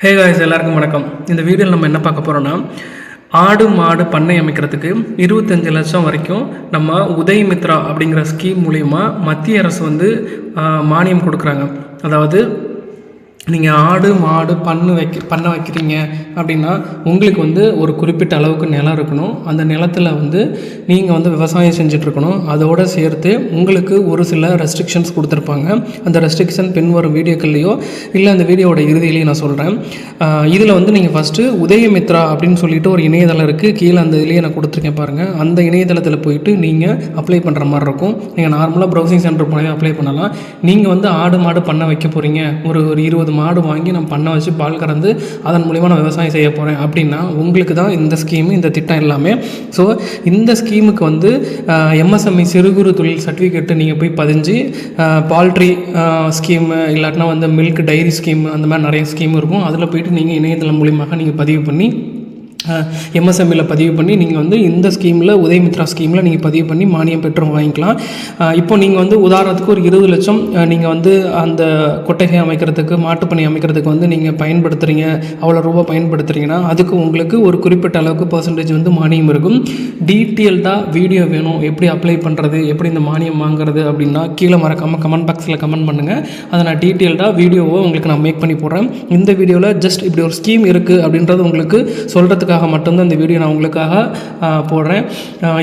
Hey guys எல்லாருக்கும் வணக்கம். இந்த வீடியோவில் நம்ம என்ன பார்க்க போகிறோன்னா ஆடு மாடு பண்ணை அமைக்கிறதுக்கு இருபத்தஞ்சு லட்சம் வரைக்கும் நம்ம உதய் மித்ரா அப்படிங்கிற ஸ்கீம் மூலிமா மத்திய அரசு வந்து மானியம் கொடுக்குறாங்க. அதாவது நீங்கள் ஆடு மாடு பண்ணு வைக்க பண்ண வைக்கிறீங்க அப்படின்னா உங்களுக்கு வந்து ஒரு குறிப்பிட்ட அளவுக்கு நிலம் இருக்கணும். அந்த நிலத்தில் வந்து நீங்கள் வந்து விவசாயம் செஞ்சிட்ருக்கணும். அதோடு சேர்த்து உங்களுக்கு ஒரு சில ரெஸ்ட்ரிக்ஷன்ஸ் கொடுத்துருப்பாங்க. அந்த ரெஸ்ட்ரிக்ஷன் பின்வரும் வீடியோக்கள்லையோ இல்லை அந்த வீடியோவோட இறுதியிலையும் நான் சொல்கிறேன் இதில் வந்து நீங்கள் ஃபஸ்ட்டு உதயமித்ரா அப்படின்னு சொல்லிட்டு ஒரு இணையதளம் இருக்குது கீழே அந்த இதுலேயே நான் கொடுத்துருக்கேன் பாருங்கள் அந்த இணையதளத்தில் போயிட்டு நீங்கள் அப்ளை பண்ணுற மாதிரி இருக்கும். நீங்கள் நார்மலாக ப்ரௌசிங் சென்டர் போனவே அப்ளை பண்ணலாம். நீங்கள் வந்து ஆடு மாடு பண்ண வைக்க போகிறீங்க ஒரு ஒரு இருபது மாடு வாங்கி நான் பண்ண வச்சு பால் கறந்து அதன் மூலிமா நான் விவசாயம் செய்ய போகிறேன் அப்படின்னா உங்களுக்கு தான் இந்த ஸ்கீமு இந்த திட்டம் எல்லாமே. ஸோ இந்த ஸ்கீமுக்கு வந்து எம்எஸ்எம்இ சிறு குறு தொழில் சர்டிஃபிகேட்டு நீங்கள் போய் பதிஞ்சு பால்ட்ரி ஸ்கீமு இல்லாட்டினா வந்து மில்க் டைரி ஸ்கீம் அந்த மாதிரி நிறைய ஸ்கீம் இருக்கும். அதில் போயிட்டு நீங்கள் இணையதளம் மூலியமாக நீங்கள் பதிவு பண்ணி எம்எஸ்எம்இயில் பதிவு பண்ணி நீங்கள் வந்து இந்த ஸ்கீமில் உதயமித்ரா ஸ்கீமில் நீங்கள் பதிவு பண்ணி மானியம் பெற்றும் வாங்கிக்கலாம். இப்போ நீங்கள் வந்து உதாரணத்துக்கு ஒரு இருபது லட்சம் நீங்கள் வந்து அந்த கொட்டகை அமைக்கிறதுக்கு மாட்டுப்பணி அமைக்கிறதுக்கு வந்து நீங்கள் பயன்படுத்துகிறீங்க அவ்வளோ ரூபா பயன்படுத்துகிறீங்கன்னா அதுக்கு உங்களுக்கு ஒரு குறிப்பிட்ட அளவுக்கு பர்சன்டேஜ் வந்து மானியம் இருக்கும். டீட்டெயில்டாக வீடியோ வேணும் எப்படி அப்ளை பண்ணுறது எப்படி இந்த மானியம் வாங்குறது அப்படின்னா கீழே மறக்காமல் கமெண்ட் பாக்ஸில் கமெண்ட் பண்ணுங்கள் அதை நான் டீட்டெயில்டாக வீடியோவை உங்களுக்கு நான் மேக் பண்ணி போடுறேன். இந்த வீடியோவில் ஜஸ்ட் இப்படி ஒரு ஸ்கீம் இருக்குது அப்படின்றது உங்களுக்கு சொல்கிறதுக்காக மட்டும்தான் இந்த வீடியோ நான் உங்களுக்காக போடுறேன்.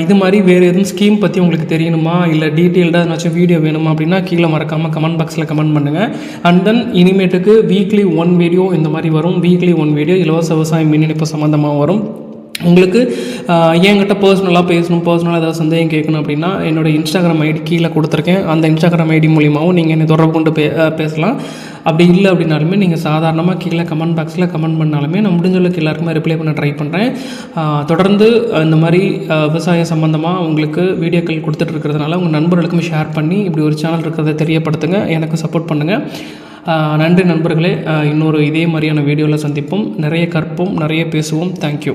இது மாதிரி வேறு எதுவும் ஸ்கீம் பற்றி உங்களுக்கு தெரியணுமா? இல்லை டீட்டெயில்டாக ஏதாச்சும் வீடியோ வேணுமா அப்படின்னா கீழே மறக்காமல் கமெண்ட் பாக்ஸில் கமெண்ட் பண்ணுங்கள் அண்ட் தென் இனிமேட்டுக்கு வீக்லி ஒன் வீடியோ இந்த மாதிரி வரும். வீக்லி ஒன் வீடியோ இலவச விவசாயம் மின் இணைப்பு சம்மந்தமாக வரும். உங்களுக்கு என்கிட்ட பர்சனலாக பேசணும் பர்சனலாக ஏதாவது சந்தேகம் கேட்கணும் அப்படின்னா என்னோட இன்ஸ்டாகிராம் ஐடி கீழே கொடுத்துருக்கேன். அந்த இன்ஸ்டாகிராம் ஐடி மூலியமாகவும் நீங்கள் என்னை தொடர்பு கொண்டு பே பேசலாம். அப்படி இல்லை அப்படின்னாலுமே நீங்கள் சாதாரணமாக கீழே கமெண்ட் பாக்ஸில் கமெண்ட் பண்ணாலுமே நான் முடிஞ்சளவுக்கு எல்லாருக்குமே ரிப்ளை பண்ண ட்ரை பண்ணுறேன் தொடர்ந்து இந்த மாதிரி விவசாய விவசாயம் சம்மந்தமாக உங்களுக்கு வீடியோக்கள் கொடுத்துட்டு இருக்கிறதுனால உங்கள் நண்பர்களுக்கும் ஷேர் பண்ணி இப்படி ஒரு சேனல் இருக்கிறத தெரியப்படுத்துங்க. எனக்கு சப்போர்ட் பண்ணுங்கள் நன்றி நண்பர்களே. இன்னொரு இதே மாதிரியான வீடியோவில் சந்திப்போம். நிறைய கற்போம் நிறைய பேசுவோம். தேங்க்யூ